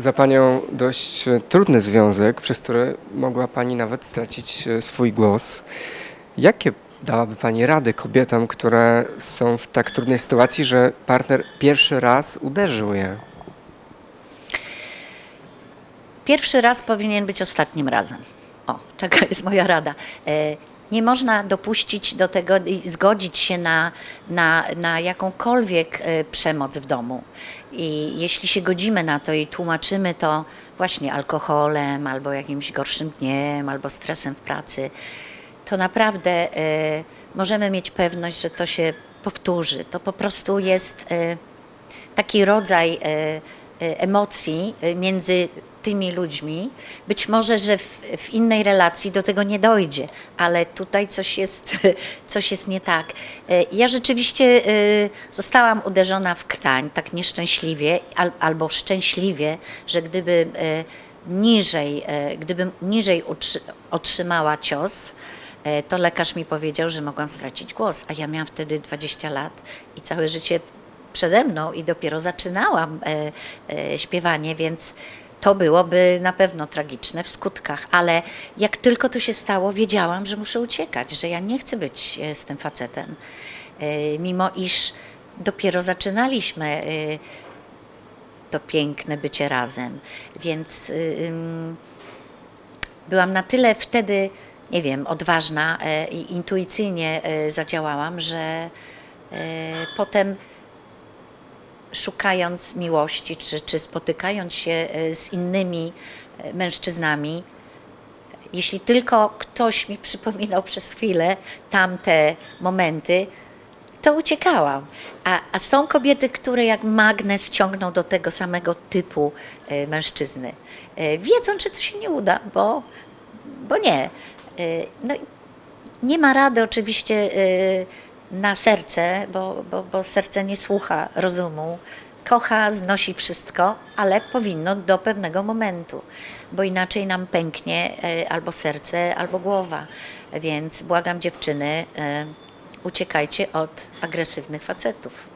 za panią dość e, trudny związek, przez który mogła pani nawet stracić e, swój głos. Jakie dałaby pani rady kobietom, które są w tak trudnej sytuacji, że partner pierwszy raz uderzył je? Pierwszy raz powinien być ostatnim razem. O, taka jest moja rada. Nie można dopuścić do tego i zgodzić się na, na, na jakąkolwiek e, przemoc w domu. I jeśli się godzimy na to i tłumaczymy to właśnie alkoholem, albo jakimś gorszym dniem, albo stresem w pracy, to naprawdę e, możemy mieć pewność, że to się powtórzy. To po prostu jest e, taki rodzaj e, emocji e, między tymi ludźmi. Być może, że w, w innej relacji do tego nie dojdzie, ale tutaj coś jest, coś jest nie tak. E, Ja rzeczywiście e, zostałam uderzona w krtań tak nieszczęśliwie al, albo szczęśliwie, że gdyby e, niżej, e, gdybym niżej otrzymała cios, e, to lekarz mi powiedział, że mogłam stracić głos, a ja miałam wtedy 20 lat i całe życie przede mną i dopiero zaczynałam e, e, śpiewanie, więc to byłoby na pewno tragiczne w skutkach, ale jak tylko to się stało, wiedziałam, że muszę uciekać, że ja nie chcę być e, z tym facetem. Mimo iż dopiero zaczynaliśmy to piękne bycie razem, więc y, byłam na tyle wtedy, nie wiem, odważna i intuicyjnie zadziałałam, że potem szukając miłości, czy, czy spotykając się e, z innymi e, mężczyznami, jeśli tylko ktoś mi przypominał przez chwilę tamte momenty, to uciekałam. A, a są kobiety, które jak magnes ciągną do tego samego typu e, mężczyzny. E, wiedzą, że to się nie uda, bo, bo nie. No, nie ma rady oczywiście na serce, bo, bo, bo serce nie słucha rozumu. Kocha, znosi wszystko, ale powinno do pewnego momentu, bo inaczej nam pęknie e, albo serce, albo głowa. Więc błagam dziewczyny, e, uciekajcie od agresywnych facetów.